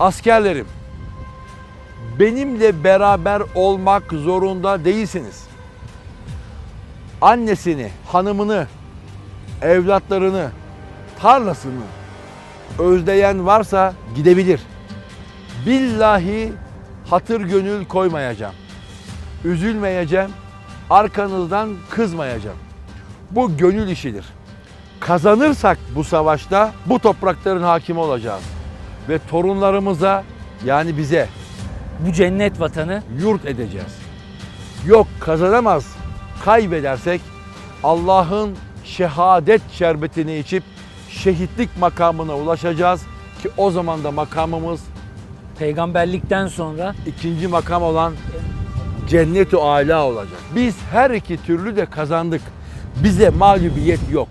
Askerlerim, benimle beraber olmak zorunda değilsiniz. Annesini, hanımını, evlatlarını, tarlasını özleyen varsa gidebilir. Billahi hatır gönül koymayacağım. Üzülmeyeceğim. Arkanızdan kızmayacağım. Bu gönül işidir. Kazanırsak bu savaşta bu toprakların hakimi olacağız. Ve torunlarımıza yani bize Bu cennet vatanı yurt edeceğiz. Yok kazanamaz, kaybedersek Allah'ın şehadet şerbetini içip şehitlik makamına ulaşacağız ki o zaman da makamımız peygamberlikten sonra ikinci makam olan cennet-i âlâ olacak. Biz her iki türlü de kazandık. Bize mağlubiyet yok.